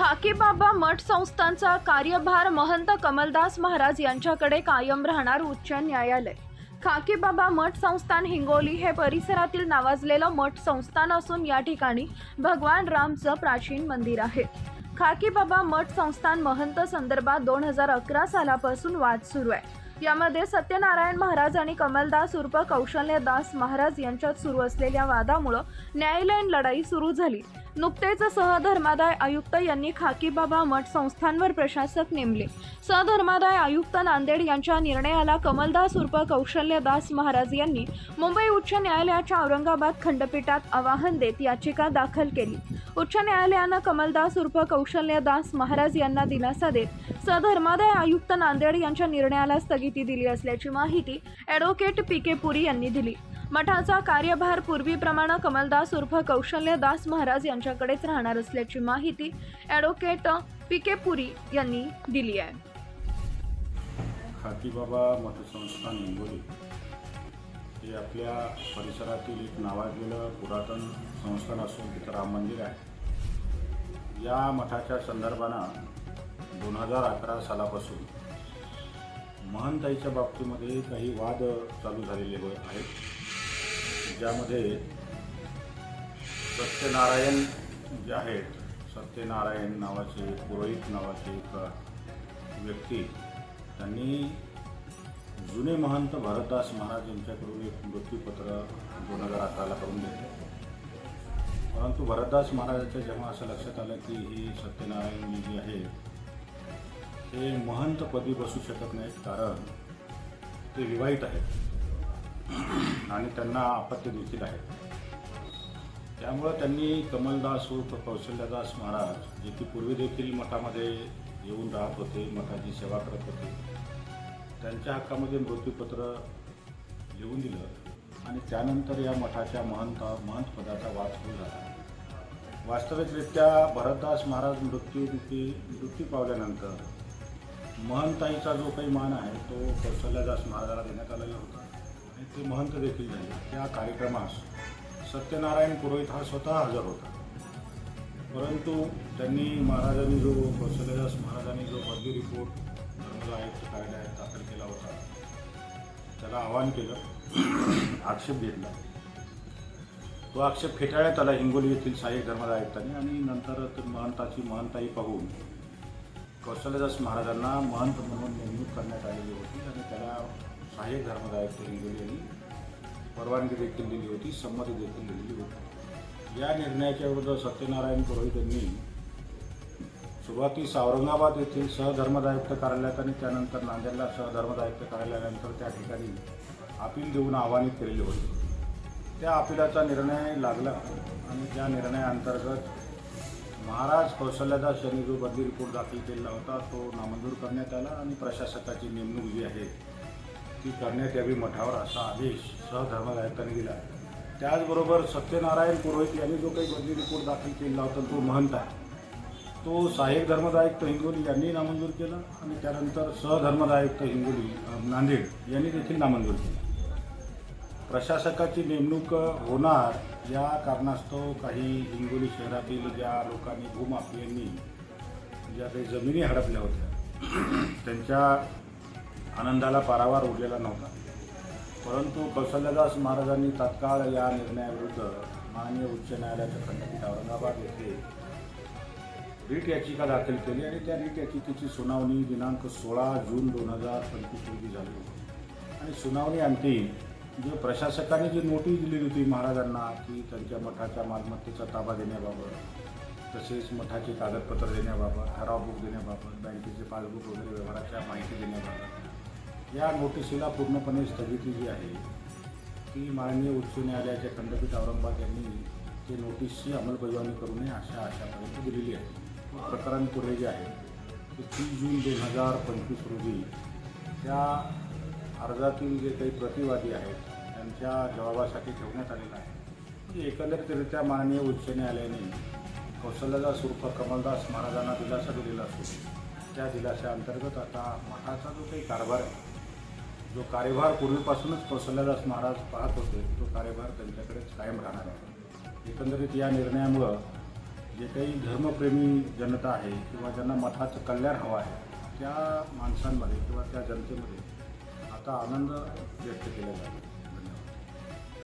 खाकीबाबा मठ संस्थांचा कार्यभार महंत कमलदास महाराज यांच्याकडे कायम राहणार उच्च न्यायालय. खाकीबाबा मठ संस्थान हिंगोली हे परिसरातील नावाजलेलं मठ संस्थान असून या ठिकाणी भगवान रामचं प्राचीन मंदिर आहे. खाकीबाबा मठ संस्थान महंत संदर्भात दोन हजार अकरा सालापासून वाद सुरू आहे. यामध्ये सत्यनारायण महाराज आणि कमलदास उर्फ कौशल्यदास महाराज यांच्यात सुरू असलेल्या वादामुळं न्यायालयीन लढाई सुरू झाली. नुकतेच सहधर्मादाय आयुक्त यांनी खाकीबाबा मठ संस्थांवर प्रशासक नेमले. सहधर्मादाय आयुक्त नांदेड यांच्या निर्णयाला कमलदास उर्फ कौशल्यदास महाराज यांनी मुंबई उच्च न्यायालयाच्या औरंगाबाद खंडपीठात आवाहन देत याचिका दाखल केली. उच्च न्यायालयानं कमलदास उर्फ कौशल्यदास महाराज यांना दिलासा देत सधर्मादाय आयुक्त नांदेड यांच्या निर्णयाला स्थगिती दिली असल्याची माहिती ॲडव्होकेट पी के पुरी यांनी दिली. मठाचा कार्यभार पूर्वीप्रमाणे कमलदास उर्फ कौशल्यदास महाराज यांच्याकडेच राहणार असल्याची माहिती ॲडव्होकेट पी के पुरी यांनी दिली आहे. खातीबाबा मतसंस्थान हिंगोली हे आपल्या परिसरातील एक नावाजलेलं पुरातन संस्थान असून तिथं राम मंदिर आहे. या मठाच्या संदर्भानं दोन हजार अकरा सालापासून महंताईच्या बाबतीमध्ये काही वाद चालू झालेले आहेत ज्यामध्ये सत्यनारायण जे आहेत सत्यनारायण नावाचे पुरोहित नावाचे एक व्यक्ती त्यांनी जुने महंत भरतदास महाराज यांच्याकडून एक मृत्यूपत्र दोन हजार अकराला करून घेतलं परंतु भरतदास महाराजांच्या जेव्हा असं लक्षात आलं की ही सत्यनारायण जी आहे ते महंतपदी बसू शकत नाहीत कारण ते विवाहित आहेत. आणि त्यांना अपत्य देखील आहेत त्यामुळं त्यांनी कमलदास उर्फ कौशल्यदास महाराज जे की पूर्वी देखील मठामध्ये येऊन राहत होते मठाची सेवा करत होते त्यांच्या हक्कामध्ये मृत्यूपत्र लिहून दिलं आणि त्यानंतर या मठाच्या महंत महंत पदाचा वाद सुरू झाला. वास्तविकरित्या भरतदास महाराज मृत्यू मृत्यू पावल्यानंतर महंताईचा जो काही मान आहे तो कौशल्यदास महाराजाला देण्यात आलेला होता. आणि ते महंत देखील झाले. त्या कार्यक्रमास सत्यनारायण पुरोहित हा स्वतः हजर होता. परंतु त्यांनी महाराजांनी जो कौशल्यदास महाराजांनी जो बदली रिपोर्ट धर्मदा आयुक्त कार्यालयात दाखल केला होता त्याला आवाहन केलं आक्षेप घेतला. तो आक्षेप फेटाळण्यात आला हिंगोली येथील सहाय्यक धर्मदा आयुक्तांनी आणि नंतर ते महंताची महंताई पाहून कौशल्यदास महाराजांना महंत म्हणून नेमणूक करण्यात आलेली होती आणि त्याला सहाय्यक धर्मदायक आयुक्त हिंगोली परवानगी देखील दिली होती संमती देखील दिलेली होती. या निर्णयाच्या विरुद्ध सत्यनारायण पुरोहित यांनी सुरुवातीस औरंगाबाद येथील सहधर्मदायुक्त कार्यालयात आणि त्यानंतर नांदेडला सहधर्मदायुक्त कार्यालयानंतर त्या ठिकाणी अपील देऊन आवाहनित केलेले होते. त्या अपिलाचा निर्णय लागला आणि त्या निर्णयाअंतर्गत महाराज कौशल्यदास यांनी जो बदली रिपोर्ट दाखल केलेला होता तो नामंजूर करण्यात आला आणि प्रशासकाची नेमणूक जी आहे ती करण्यात यावी मठावर असा आदेश सहधर्मदायकांनी दिला. त्याचबरोबर सत्यनारायण पुरोहित यांनी जो काही बदली रिपोर्ट दाखल केलेला होता तो महंत आहे. तो सहाय्यक धर्मदायुक्त हिंगोली यांनी नामंजूर केला आणि त्यानंतर सहधर्मदायुक्त हिंगोली नांदेड यांनी देखील नामंजूर केलं. प्रशासकाची नेमणूक होणार या कारणास्तव काही हिंगोली शहरातील ज्या लोकांनी भूमाफियांनी ज्या काही जमिनी हडपल्या होत्या त्यांच्या आनंदाला पारावार उरलेला नव्हता. परंतु कौशल्यदास महाराजांनी तात्काळ या निर्णयाविरुद्ध माननीय उच्च न्यायालयाच्या खंडपीठ औरंगाबाद येथे रीट याचिका दाखल केली आणि त्या रीट याचिकेची सुनावणी दिनांक सोळा जून दोन हजार पंचवीस रोजी झाली होती. आणि सुनावणी अंतिम जे प्रशासकाने जी नोटीस दिली होती महाराजांना की त्यांच्या मठाच्या मालमत्तेचा ताबा देण्याबाबत तसेच मठाचे कागदपत्र देण्याबाबत ठराव बुक देण्याबाबत बँकेचे पासबुक वगैरे व्यवहाराच्या माहिती देण्याबाबत या नोटिसीला पूर्णपणे स्थगिती जी आहे ती माननीय उच्च न्यायालयाच्या खंडपीठ औरंगाबाद यांनी ते नोटीसची अंमलबजावणी करू नये अशा आशापर्यंत दिलेली आहे. प्रकरण पुढे जे आहे ते तीस जून दोन हजार पंचवीस रोजी त्या अर्जातील जे काही प्रतिवादी आहेत त्यांच्या जबाबासाठी ठेवण्यात आलेलं आहे. म्हणजे एकंदरीतरित्या माननीय उच्च न्यायालयाने कौशल्यदास उर्फ कमलदास महाराजांना दिलासा दिलेला असतो. त्या दिलाशाअंतर्गत आता मठाचा जो काही कारभार आहे जो कार्यभार पूर्वीपासूनच कौशल्यदास महाराज पाहत होते तो कार्यभार त्यांच्याकडेच कायम राहणार आहे. एकंदरीत या निर्णयामुळं जे काही धर्मप्रेमी जनता आहे किंवा ज्यांना मठाचं कल्याण हवं आहे त्या माणसांमध्ये किंवा त्या जनतेमध्ये आता आनंद व्यक्त केला जातो.